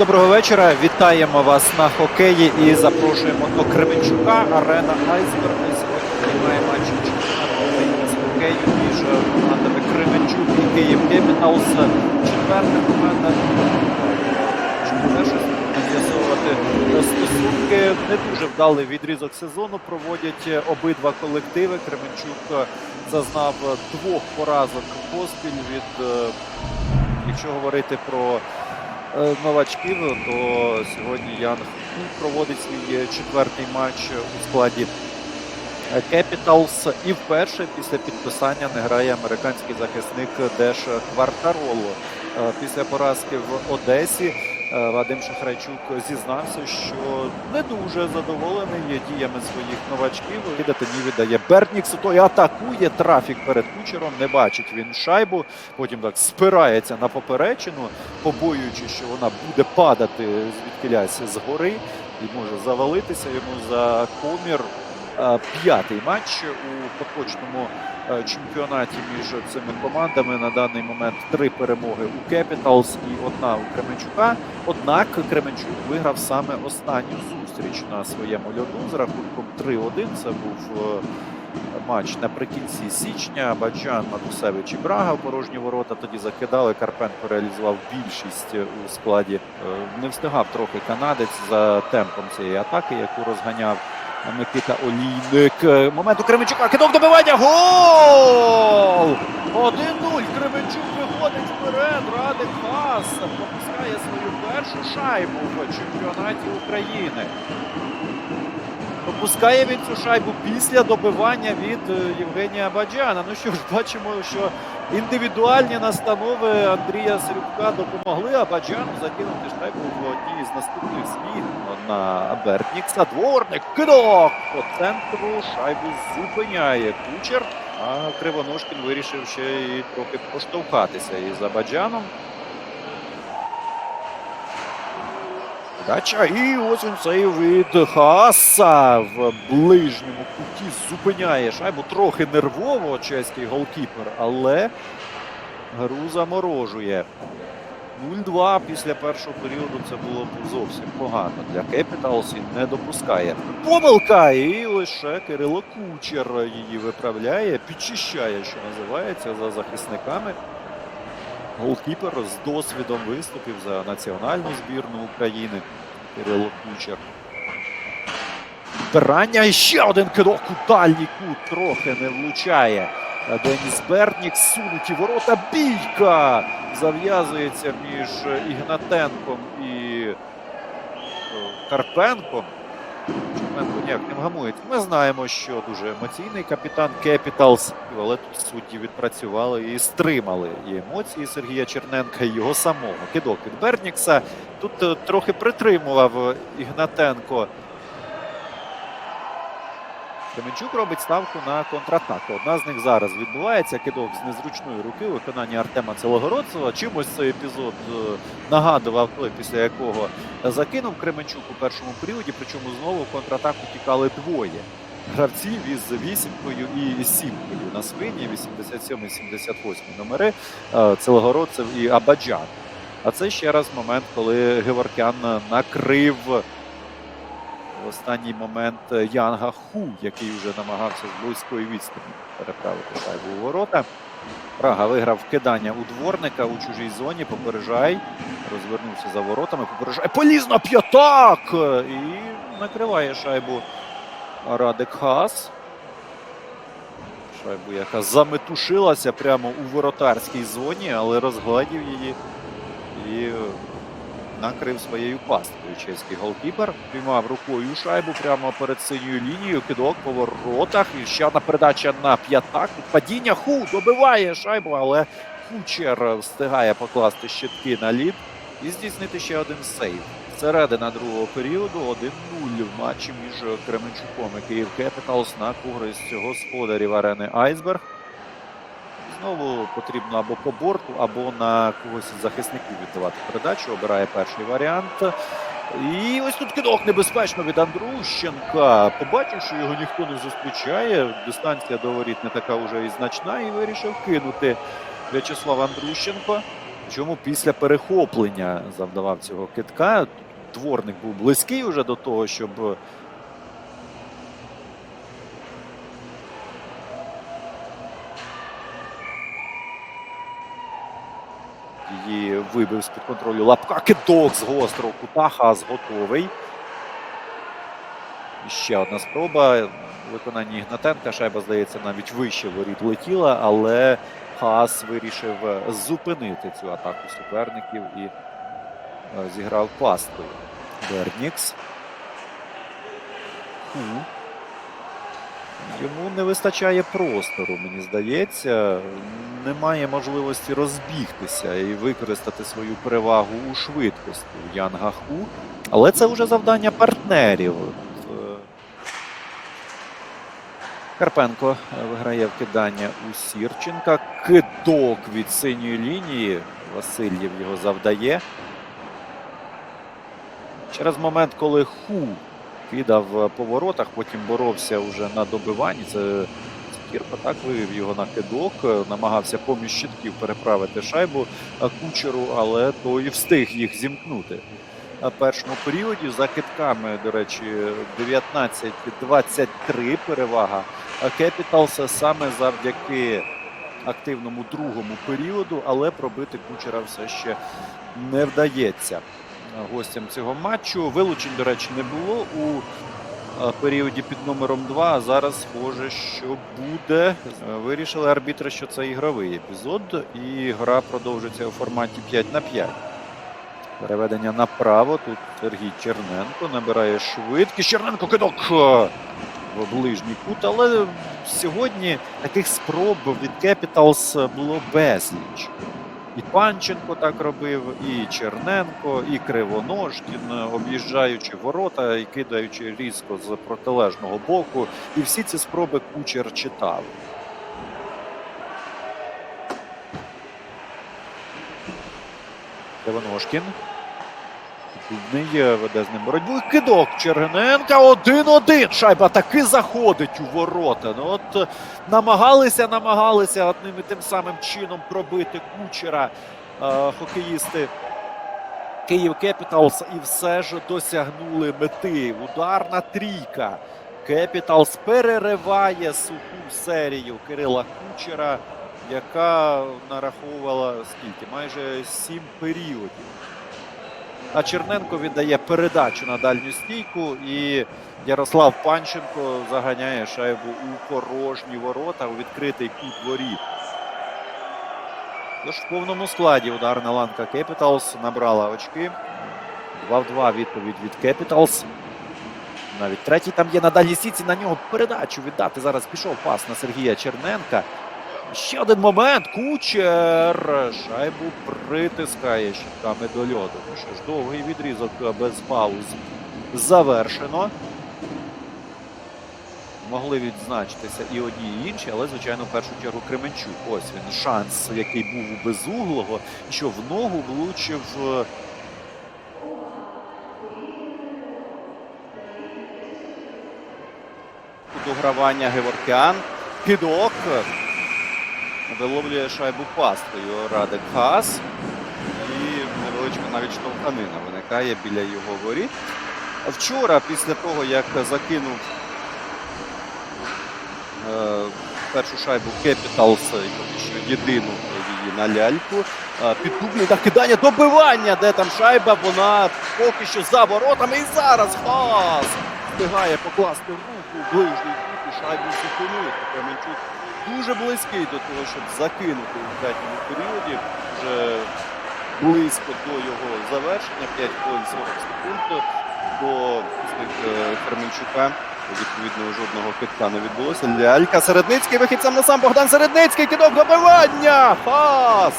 Доброго вечора. Вітаємо вас на хокеї і запрошуємо до Кременчука. Арена Айсберг. І Сьогодні приймає матч чемпіонату з хокею між командами Кременчук і Київ Кепіталс. Четверта команда. З'ясовувати стосунки. Не дуже вдалий відрізок сезону проводять обидва колективи. Кременчук зазнав двох поразок поспіль від, е, якщо говорити про новачків, то сьогодні Ян проводить свій е, четвертий матч у складі Кепіталс. І вперше після підписання не грає американський захисник Деш Квартароло. Е, Після поразки в Одесі е, Вадим Шахрайчук зізнався, що не дуже задоволений є діями своїх новачків. Кидати не віддає Берніксу, той атакує трафік перед кучером, не бачить він шайбу. Потім так спирається на поперечину, побоюючи, що вона буде падати звідкилясь згори і може завалитися йому за комір. Е, П'ятий матч у поточному е, чемпіонаті між цими командами на даний момент три перемоги у Кепіталс і одна у Кременчука. Однак Кременчук виграв саме останню зустріч на своєму льоду з рахунком 3-1. Це був е, матч наприкінці січня. Баджан, Матусевич і Брага в порожні ворота тоді закидали. Карпенко реалізував більшість у складі. Е, Не встигав трохи канадець за темпом цієї атаки, яку розганяв. Микита Олійник. Е, Момент у Кременчука. Кидок добивання. Гол! 1-0. Кременчук виходить вперед. Радик Хас пропускає свою першу шайбу в чемпіонаті України. Пропускає він цю шайбу після добивання від е, Євгенія Баджана. Ну що ж, бачимо, що індивідуальні настанови Андрія Серюка допомогли Абаджану закинути шайбу в одній з наступних змін на Бертнікса. Дворник кидок по центру шайбу зупиняє кучер. А Кривоножкін вирішив ще і трохи поштовхатися із Абаджаном. Дача, і ось він цей від Хааса в ближньому куті зупиняє шайбу. Трохи нервово чеський голкіпер, але гру заморожує. 0-2 після першого періоду це було б зовсім погано. Для Кепіталс і не допускає. Помилка! І лише Кирило Кучер її виправляє, підчищає, що називається, за захисниками. Голкіпер з досвідом виступів за національну збірну України. Кирило Кучер. Пирання і ще один кидок у дальній кут трохи не влучає. Деніс Бернік сунуті ворота. Бійка зав'язується між Ігнатенком і Карпенком. Чуменко ніяк не вгамується. Ми знаємо, що дуже емоційний капітан Кепіталс, але тут судді відпрацювали і стримали і емоції Сергія Черненка, і його самого. Кидок від Бернікса. Тут е, трохи притримував Ігнатенко. Кременчук робить ставку на контратаку. Одна з них зараз відбувається. Кидок з незручної руки у виконанні Артема Целогородцева. Чимось цей епізод е, нагадував той, після якого закинув Кременчук у першому періоді. Причому знову в контратаку тікали двоє гравців із вісімкою і сімкою на спині. 87-78 номери. е, Целогородцев і Абаджан. А це ще раз момент, коли Геворкян накрив в останній момент Янга Ху, який вже намагався з близької відстані переправити шайбу у ворота. Прага виграв кидання у дворника у чужій зоні. Попереджай. Розвернувся за воротами. Попереджай. Поліз на п'ятак! І накриває шайбу Радик Хас. Шайбу, яка заметушилася прямо у воротарській зоні, але розгладів її і накрив своєю пасткою чеський голкіпер. Піймав рукою шайбу прямо перед синьою лінією. Кидок по воротах. І ще одна передача на п'ятак. Падіння ху добиває шайбу, але кучер встигає покласти щитки на лід і здійснити ще один сейв. Середина другого періоду 1-0 в матчі між Кременчуком і Київ Кепіталс на користь господарів арени Айсберг. Знову потрібно або по борту, або на когось із захисників віддавати передачу. Обирає перший варіант. І ось тут кидок небезпечно від Андрущенка. Побачив, що його ніхто не зустрічає. Дистанція до воріт не така вже і значна, і вирішив кинути В'ячеслав Андрущенко. Причому після перехоплення завдавав цього китка. Дворник був близький уже до того, щоб її вибив з-під контролю лапка. Кидок з гострого кута. Хас готовий. Ще одна спроба. У виконанні Ігнатенка. Шайба, здається, навіть вище воріт летіла, але Хас вирішив зупинити цю атаку суперників і е, зіграв пасткою. Бернікс. Йому не вистачає простору, мені здається. Немає можливості розбігтися і використати свою перевагу у швидкості Янга Ху. Але це вже завдання партнерів. Карпенко виграє вкидання у Сірченка. Кидок від синьої лінії. Васильєв його завдає. Через момент, коли Ху кидав е, по воротах, потім боровся вже на добиванні. Це Кірпа так вивів його на кидок, намагався поміж щитків переправити шайбу кучеру, але той встиг їх зімкнути. На першому періоді за китками, до речі, 19-23 перевага. А Кепіталс саме завдяки активному другому періоду, але пробити кучера все ще не вдається гостям цього матчу. Вилучень, до речі, не було у е, періоді під номером 2. А зараз схоже, що буде. Е, Вирішили арбітри, що це ігровий епізод, і гра продовжиться у форматі 5 на 5. Переведення направо. Тут Сергій Черненко набирає швидкість. Черненко кидок е, в ближній кут. Але сьогодні таких спроб від Capitals було безліч. І Панченко так робив, і Черненко, і Кривоножкін, об'їжджаючи ворота і кидаючи різко з протилежного боку. І всі ці спроби кучер читав. Кривоножкін. Дубний е, веде з ним боротьбу. Кидок Чергененка. Один-один. Шайба таки заходить у ворота. Ну от е, намагалися, намагалися одним і тим самим чином пробити кучера е, хокеїсти Київ Кепіталс і все ж досягнули мети. Ударна трійка. Кепіталс перериває суху серію Кирила Кучера, яка нараховувала скільки? Майже сім періодів. А Черненко віддає передачу на дальню стійку, і Ярослав Панченко заганяє шайбу у порожні ворота у відкритий кут воріт. Тож в повному складі ударна ланка Capitals набрала очки. 2 в 2 відповідь від Capitals. Навіть третій там є на дальній стійці. На нього передачу віддати. Зараз пішов пас на Сергія Черненка. Ще один момент. Кучер шайбу притискає щитками до льоду. Ну що ж, довгий відрізок без пауз завершено. Могли відзначитися і одні, і інші, але, звичайно, в першу чергу Кременчук. Ось він шанс, який був у безуглого, що в ногу влучив. е, Догравання Геворкян. Кидок. Виловлює шайбу пасткою Радик Хас. І невеличка навіть штовханина виникає біля його воріт. Вчора, після того, як закинув е, першу шайбу поки що єдину її на ляльку, е, піддубний накидання, добивання, де там шайба, вона поки що за воротами. І зараз Хас встигає покласти руку ближній кут і шайбу. Кременчук дуже близький до того, щоб закинути у третьому періоді. Вже близько до його завершення, 5 хвилин 40 секунд до е, Кременчука. Відповідно, жодного китка не відбулося. Лялька Середницький вихід сам на сам. Богдан Середницький кидок добивання. Хас!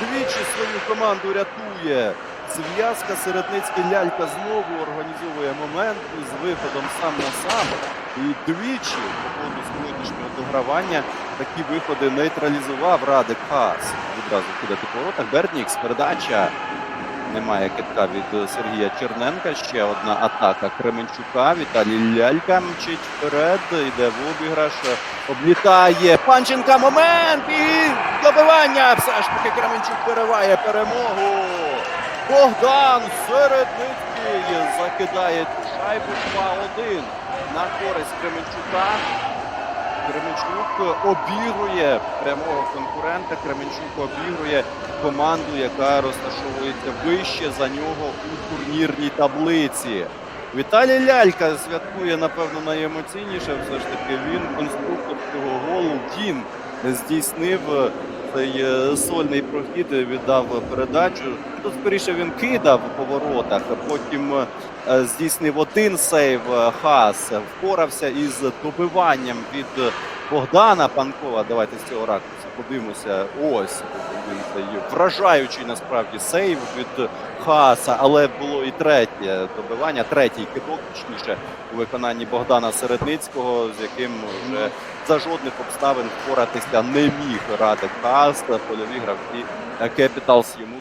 Двічі свою команду рятує. Зв'язка Середницький лялька знову організовує момент із виходом сам на сам. І двічі по ходу сьогоднішнього догравання такі виходи нейтралізував Радик Хас. Відразу кидати по воротах. Бернікс, передача. Немає китка від Сергія Черненка. Ще одна атака Кременчука. Віталій Лялька мчить вперед. Йде в обіграш. Облітає Панченка. Момент і добивання. Все ж таки Кременчук вириває перемогу. Богдан Середницький закидає шайбу 2-1 на користь Кременчука. Кременчук обігрує прямого конкурента. Кременчук обігрує команду, яка розташовується вище за нього у турнірній таблиці. Віталій Лялька святкує, напевно, найемоційніше. Все ж таки він конструктор цього голу. Він здійснив цей е, сольний прохід, віддав передачу. Тут скоріше він кидав по воротах, потім е, здійснив один сейв е, Хас, впорався із добиванням від Богдана Панкова. Давайте з цього ракурсу подивимося. Ось вражаючий насправді сейв від Хаса, але було і третє добивання, третій кидок, точніше, у виконанні Богдана Середницького, з яким вже за жодних обставин впоратися не міг Радик Хас, польові гравці Кепіталс йому